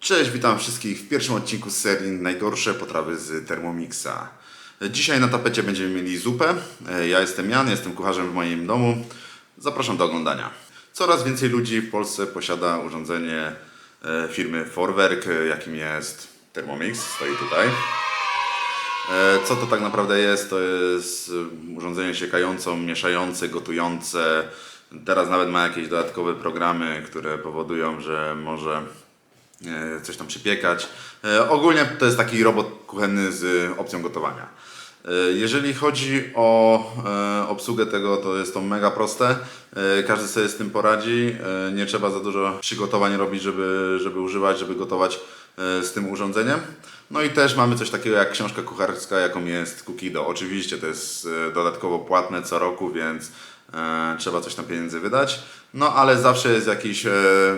Cześć, witam wszystkich w pierwszym odcinku z serii Najgorsze potrawy z Thermomixa. Dzisiaj na tapecie będziemy mieli zupę. E, Ja jestem Jan, jestem kucharzem w moim domu. Zapraszam do oglądania. Coraz więcej ludzi w Polsce posiada urządzenie e, firmy Forwerk, e, jakim jest Thermomix, stoi tutaj. Co to tak naprawdę jest? To jest urządzenie siekające, mieszające, gotujące. Teraz nawet ma jakieś dodatkowe programy, które powodują, że może coś tam przypiekać. E, Ogólnie to jest taki robot kuchenny z opcją gotowania. E, Jeżeli chodzi o e, obsługę tego, to jest to mega proste. E, Każdy sobie z tym poradzi. E, Nie trzeba za dużo przygotowań robić, żeby, żeby używać, żeby gotować e, z tym urządzeniem. No i też mamy coś takiego jak książka kucharska, jaką jest Cookido. Oczywiście to jest e, dodatkowo płatne co roku, więc e, trzeba coś tam pieniędzy wydać. No ale zawsze jest jakiś e,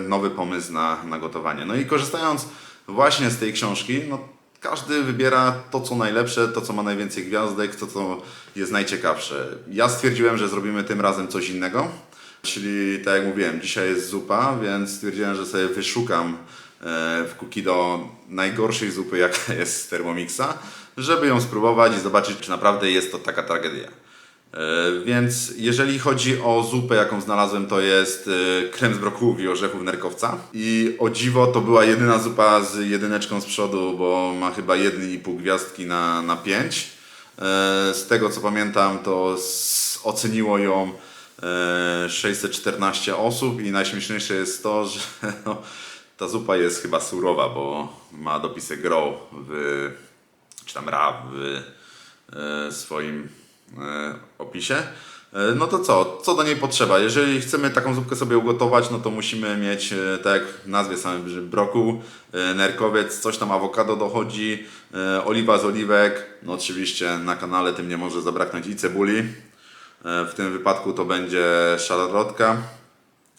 nowy pomysł na, na gotowanie. No i korzystając właśnie z tej książki, no każdy wybiera to, co najlepsze, to, co ma najwięcej gwiazdek, to, co jest najciekawsze. Ja stwierdziłem, że zrobimy tym razem coś innego. Czyli, tak jak mówiłem, dzisiaj jest zupa, więc stwierdziłem, że sobie wyszukam e, w Cookido najgorszej zupy, jaka jest z Thermomixa, żeby ją spróbować i zobaczyć, czy naprawdę jest to taka tragedia. E, Więc jeżeli chodzi o zupę, jaką znalazłem, to jest e, krem z brokułów i orzechów nerkowca. I o dziwo to była jedyna zupa z jedyneczką z przodu, bo ma chyba 1,5 gwiazdki na, na 5. Z tego co pamiętam, to oceniło ją e, 614 osób i najśmieszniejsze jest to, że no, ta zupa jest chyba surowa, bo ma dopisek grow w, czy tam ra w e, swoim e, opisie. E, No to co? Co do niej potrzeba? Jeżeli chcemy taką zupkę sobie ugotować, no to musimy mieć, e, tak jak w nazwie że brokuł, e, nerkowiec, coś tam awokado dochodzi, e, oliwa z oliwek, no oczywiście na kanale tym nie może zabraknąć i cebuli. E, W tym wypadku to będzie szarlotka,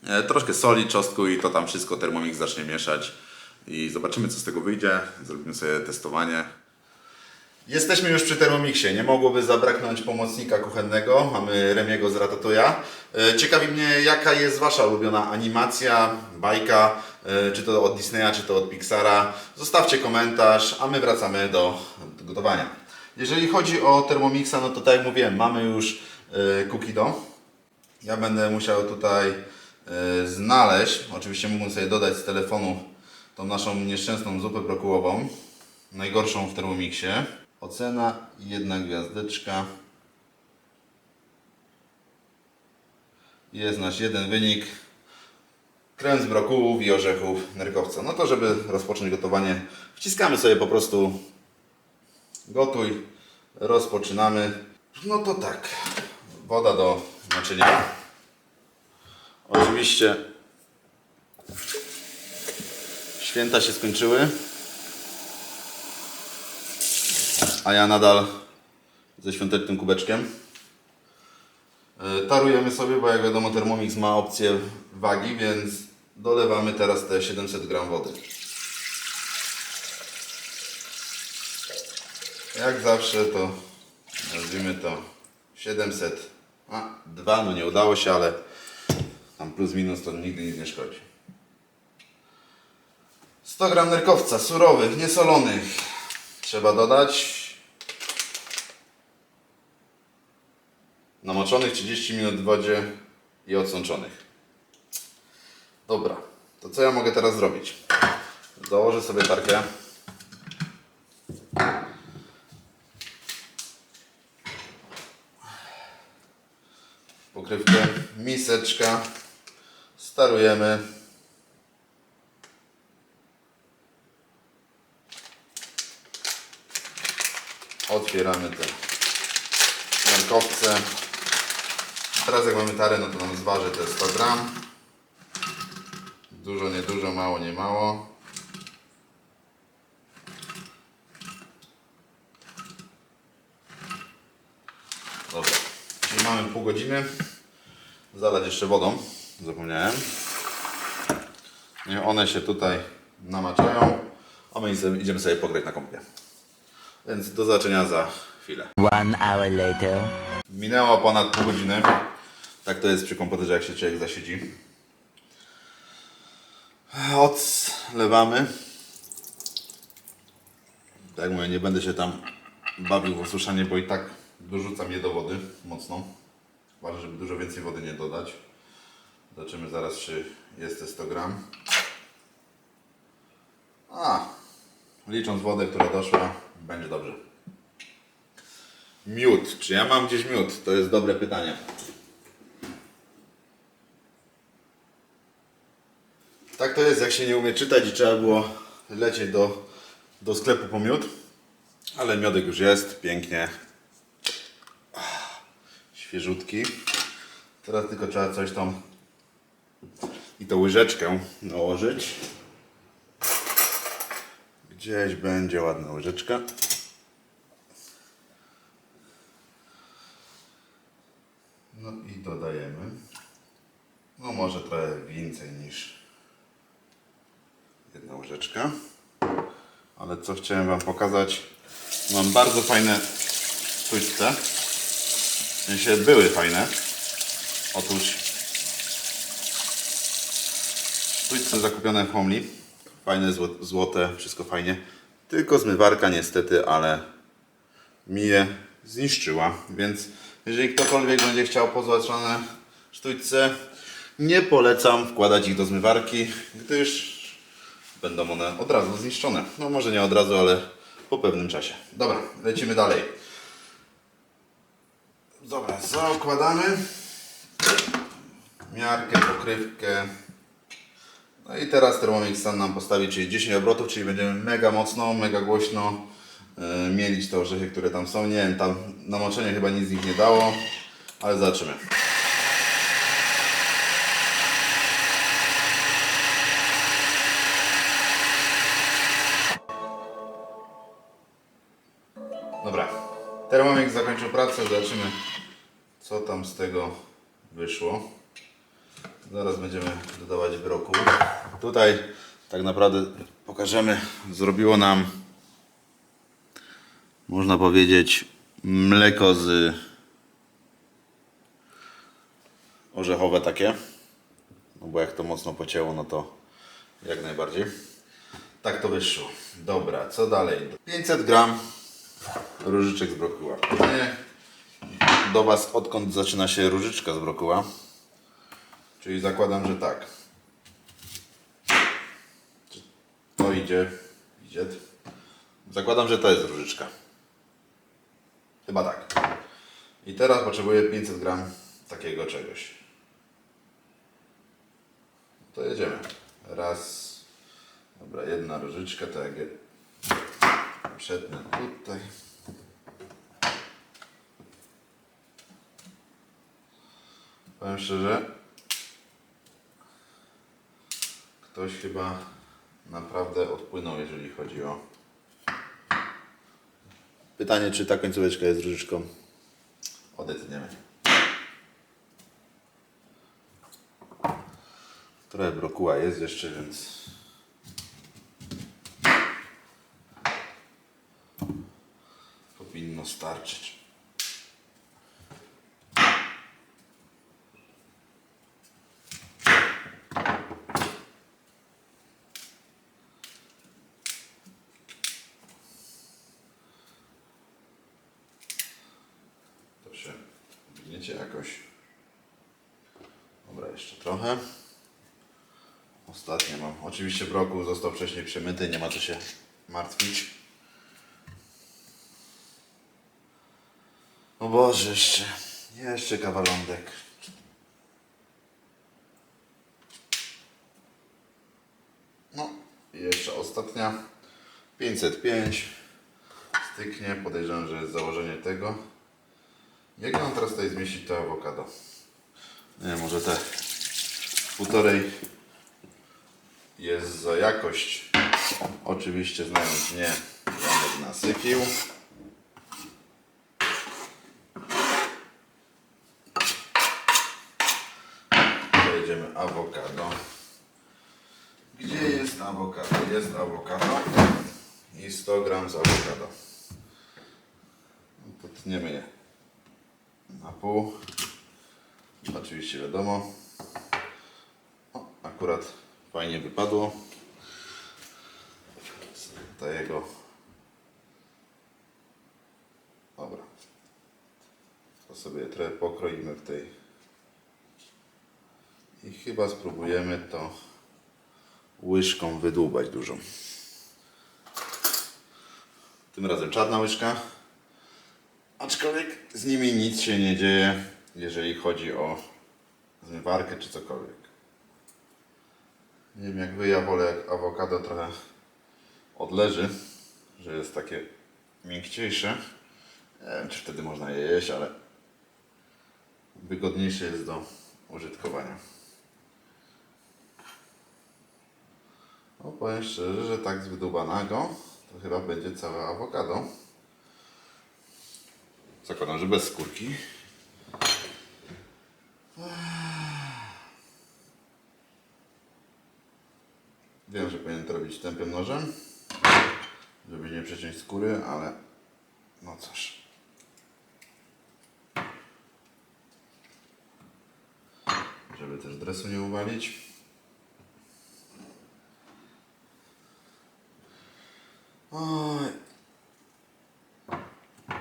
e, troszkę soli, czosnku i to tam wszystko Thermomix zacznie mieszać i zobaczymy co z tego wyjdzie. Zrobimy sobie testowanie. Jesteśmy już przy Thermomixie. Nie mogłoby zabraknąć pomocnika kuchennego. Mamy Remiego z Ratatuja. E, Ciekawi mnie, jaka jest Wasza ulubiona animacja, bajka, e, czy to od Disneya, czy to od Pixara. Zostawcie komentarz, a my wracamy do, gotowania. Jeżeli chodzi o Thermomixa, no to tak jak mówiłem, mamy już e, Cookido. Ja będę musiał tutaj znaleźć, oczywiście mógłbym sobie dodać z telefonu tą naszą nieszczęsną zupę brokułową, najgorszą w Thermomixie. Ocena jedna gwiazdeczka. Jest nasz jeden wynik. Krem z brokułów i orzechów nerkowca. No to żeby rozpocząć gotowanie, wciskamy sobie po prostu gotuj, rozpoczynamy. No to tak, woda do naczynia. Oczywiście święta się skończyły, a ja nadal ze świątecznym kubeczkiem. E, Tarujemy sobie, bo jak wiadomo Thermomix ma opcję wagi, więc dolewamy teraz te 700 gram wody. Jak zawsze to nazwijmy to 700. A, dwa, no nie udało się, ale tam plus minus to nigdy nic nie szkodzi. 100 gram nerkowca surowych, niesolonych. Trzeba dodać. Namoczonych 30 minut w wodzie i odsączonych. Dobra, to co ja mogę teraz zrobić? Założę sobie tarkę. Pokrywkę, miseczka. Starujemy. Otwieramy te nerkowce. Teraz jak mamy tarę, no to nam zważy te 100 gram. Dużo, nie dużo, mało, nie mało. Dobra, czyli mamy pół godziny. Zalać jeszcze wodą, zapomniałem. Niech one się tutaj namaczają, a my idziemy- idziemy sobie pograć na kąpie. Więc do zobaczenia za chwilę. One hour later. Minęło ponad pół godziny. Tak to jest przy komputerze, jak się człowiek zasiedzi. Odlewamy. Tak jak mówię, nie będę się tam bawił w osuszanie, bo i tak dorzucam je do wody mocno. Ważne, żeby dużo więcej wody nie dodać. Zobaczymy zaraz, czy jest te 100 gram. A, licząc wodę, która doszła, będzie dobrze. Miód. Czy ja mam gdzieś miód? To jest dobre pytanie. Tak to jest, jak się nie umie czytać i trzeba było lecieć do, do sklepu po miód. Ale miodek już jest, pięknie. Ach, Świeżutki. Teraz tylko trzeba coś tam i tą łyżeczkę nałożyć. Gdzieś będzie ładna łyżeczka. No i dodajemy. No może trochę więcej niż łyżeczka. Ale co chciałem Wam pokazać, mam bardzo fajne sztućce. W sensie były fajne. Otóż sztućce zakupione w Homli. Fajne, zło- złote, wszystko fajnie. Tylko zmywarka niestety, ale mi je zniszczyła. Więc jeżeli ktokolwiek będzie chciał pozłacane sztućce, nie polecam wkładać ich do zmywarki, gdyż będą one od razu zniszczone. No może nie od razu, ale po pewnym czasie. Dobra, lecimy dalej. Dobra, zakładamy miarkę, pokrywkę. No i teraz Thermomix sam nam postawi, czyli 10 obrotów, czyli będziemy mega mocno, mega głośno yy, mielić te orzechy, które tam są. Nie wiem, tam namoczenie chyba nic z nich nie dało, ale zobaczymy. Zakończył pracę, zobaczymy co tam z tego wyszło. Zaraz będziemy dodawać brokuł. Tutaj tak naprawdę pokażemy, zrobiło nam można powiedzieć mleko z orzechowe takie. No bo jak to mocno pocięło, no to jak najbardziej. Tak to wyszło. Dobra, co dalej? 500 gram różyczek z brokuła. Do Was, odkąd zaczyna się różyczka z brokuła? Czyli zakładam, że tak. To idzie. Idzie. Zakładam, że to jest różyczka. Chyba tak. I teraz potrzebuję 500 gram takiego czegoś. To jedziemy. Raz. Dobra, jedna różyczka, tak Przetnę tutaj. Powiem szczerze, ktoś chyba naprawdę odpłynął, jeżeli chodzi o. Pytanie, czy ta końcóweczka jest różyczką? Odetniemy. Trochę brokuła jest jeszcze, więc powinno starczyć. To się wgniecie jakoś. Dobra, jeszcze trochę. Ostatnie mam. Oczywiście brokuł został wcześniej przemyty, nie ma co się martwić. O Boże, jeszcze, jeszcze kawalądek. No, jeszcze ostatnia. 505. Styknie, podejrzewam, że jest założenie tego. Jak ja mam teraz tutaj zmieścić to awokado? Nie może te półtorej jest za jakość. Oczywiście znając mnie, będę nasypił. awokado. Gdzie jest awokado? Jest awokado i 100 gram z awokado. No Potniemy je na pół. Oczywiście wiadomo. O, akurat fajnie wypadło. Daję go. Dobra. To sobie trochę pokroimy w tej i chyba spróbujemy to łyżką wydłubać dużą. Tym razem czarna łyżka. Aczkolwiek z nimi nic się nie dzieje, jeżeli chodzi o zmywarkę czy cokolwiek. Nie wiem jak wy, ja wolę jak awokado trochę odleży, że jest takie miękciejsze. Nie wiem czy wtedy można je jeść, ale wygodniejsze jest do użytkowania. No powiem szczerze, że tak z wydłubanego to chyba będzie całe awokado. Zakładam, że bez skórki. Wiem, że powinien to robić tępym nożem, żeby nie przeciąć skóry, ale no cóż. Żeby też dresu nie uwalić. Oj.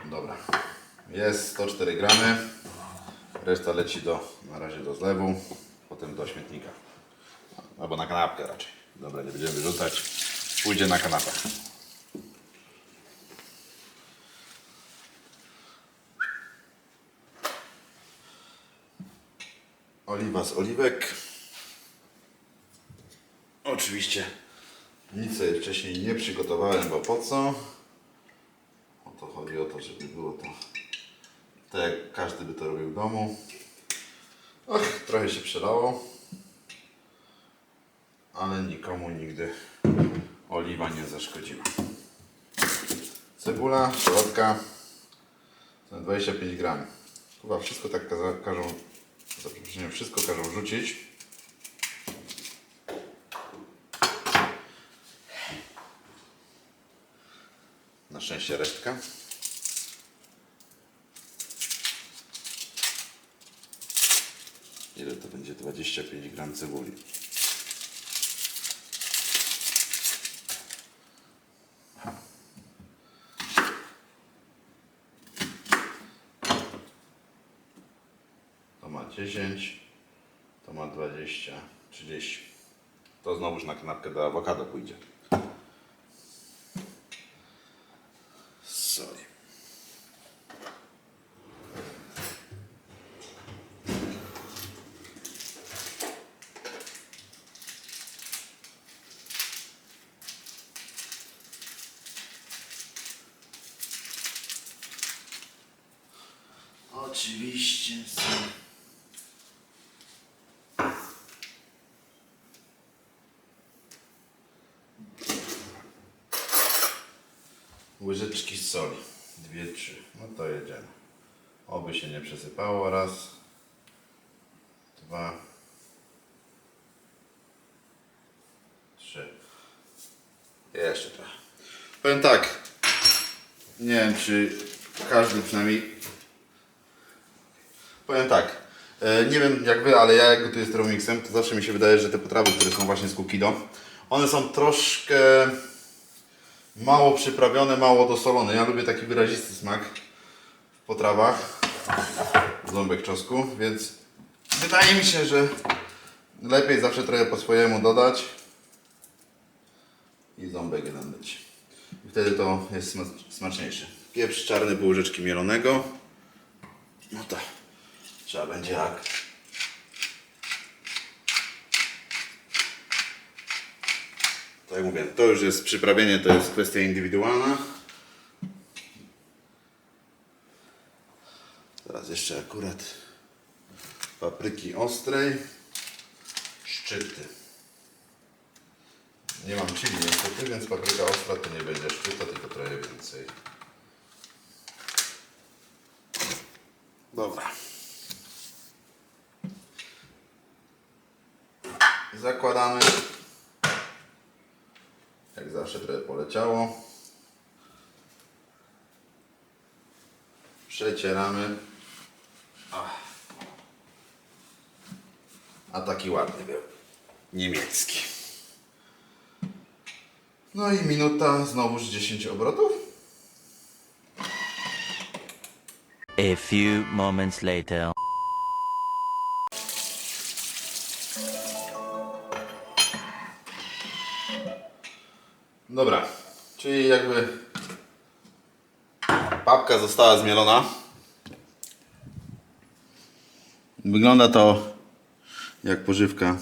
Dobra. Jest 104 gramy. Reszta leci do, na razie do zlewu, potem do śmietnika. Albo na kanapkę raczej. Dobra, nie będziemy wyrzucać. Pójdzie na kanapę. Oliwa z oliwek. Oczywiście nic sobie wcześniej nie przygotowałem, bo po co? O to chodzi o to, żeby było to tak jak każdy by to robił w domu. Och, trochę się przelało, ale nikomu nigdy oliwa nie zaszkodziła. Cebula, środka, to 25 gram. Chyba wszystko tak każą, za wszystko każą rzucić. Szczęście resztka. Ile to będzie? 25 gram cebuli. To ma 10, to ma 20, 30. To znowuż na kanapkę do awokado pójdzie. Soli. Oczywiście. są- Łyżeczki soli. Dwie, trzy. No to jedziemy. Oby się nie przesypało. Raz. Dwa. Trzy. Jeszcze trochę. Powiem tak. Nie wiem, czy każdy przynajmniej Powiem tak. e, Nie wiem jak wy, ale ja jak gotuję z Thermomixem, to zawsze mi się wydaje, że te potrawy, które są właśnie z Kukido, one są troszkę mało przyprawione, mało dosolone. Ja lubię taki wyrazisty smak w potrawach. Ząbek czosnku, więc wydaje mi się, że lepiej zawsze trochę po swojemu dodać i ząbek jeden dać. I wtedy to jest smac- smaczniejsze. Pieprz czarny pół łyżeczki mielonego. No tak. Trzeba będzie jak. Tak jak mówię, to już jest przyprawienie, to jest kwestia indywidualna. Teraz jeszcze akurat papryki ostrej. Szczyty. Nie mam chili niestety, więc papryka ostra to nie będzie szczyta, tylko trochę więcej. Dobra. Zakładamy. Zawsze trochę poleciało. Przecieramy. A taki ładny był. Niemiecki. No i minuta, znowuż 10 obrotów. A few moments later. Jakby papka została zmielona. Wygląda to jak pożywka.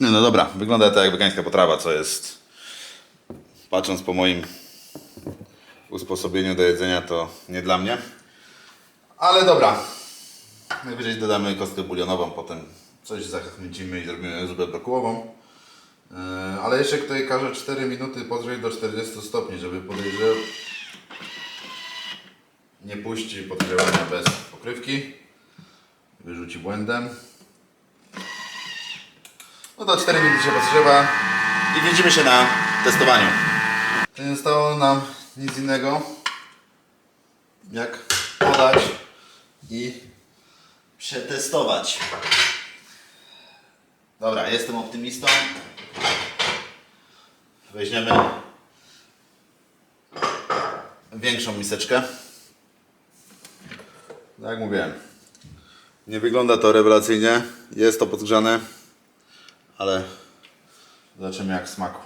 Nie, no dobra, wygląda to jak wegańska potrawa, co jest, patrząc po moim usposobieniu do jedzenia, to nie dla mnie. Ale dobra, najwyżej dodamy kostkę bulionową, potem coś zachmęcimy i zrobimy zupę brokułową. Yy, Ale jeszcze tutaj każę 4 minuty podgrzeć do 40 stopni, żeby podejrzewał. Nie puści podgrzewania bez pokrywki. Wyrzuci błędem. No to 4 minuty się podgrzewa i widzimy się na testowaniu. To nie zostało nam nic innego jak podać i przetestować. Dobra, jestem optymistą. Weźmiemy większą miseczkę. Tak jak mówiłem, nie wygląda to rewelacyjnie. Jest to podgrzane, ale zobaczymy jak smaku.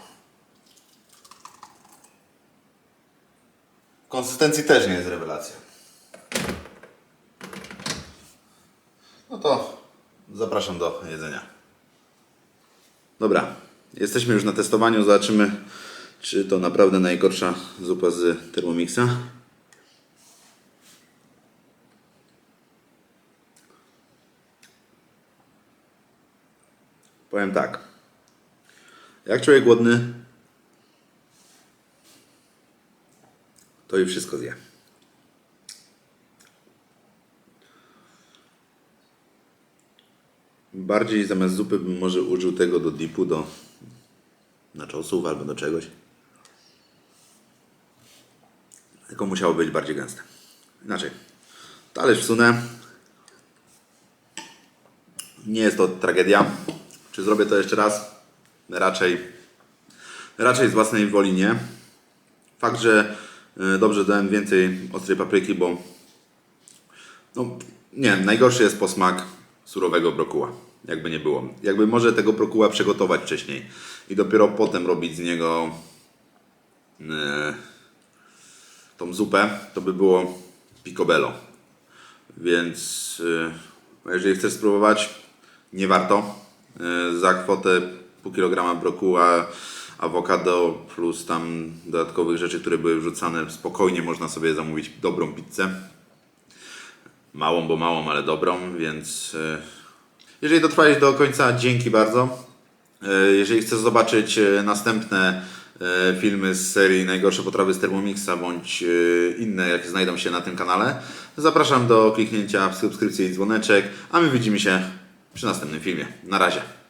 Konsystencji też nie jest rewelacja. No to zapraszam do jedzenia. Dobra, jesteśmy już na testowaniu. Zobaczymy, czy to naprawdę najgorsza zupa z Thermomixa. Powiem tak. Jak człowiek głodny, to i wszystko zje. Bardziej zamiast zupy bym może użył tego do dipu, do naczosów albo do czegoś. Tylko musiało być bardziej gęste. Inaczej. Talerz wsunę. Nie jest to tragedia. Czy zrobię to jeszcze raz? Raczej. Raczej z własnej woli nie. Fakt, że y, dobrze dałem więcej ostrej papryki, bo no, nie, najgorszy jest posmak surowego brokuła. Jakby nie było. Jakby może tego brokuła przygotować wcześniej i dopiero potem robić z niego e, tą zupę, to by było picobello. Więc e, jeżeli chcesz spróbować, nie warto. E, za kwotę pół kilograma brokuła, awokado plus tam dodatkowych rzeczy, które były wrzucane, spokojnie można sobie zamówić dobrą pizzę. Małą, bo małą, ale dobrą, więc e, jeżeli dotrwałeś do końca, dzięki bardzo. E, Jeżeli chcesz zobaczyć e, następne e, filmy z serii Najgorsze potrawy z Thermomixa bądź inne, jakie znajdą się na tym kanale, zapraszam do kliknięcia w subskrypcję i dzwoneczek, a my widzimy się przy następnym filmie. Na razie.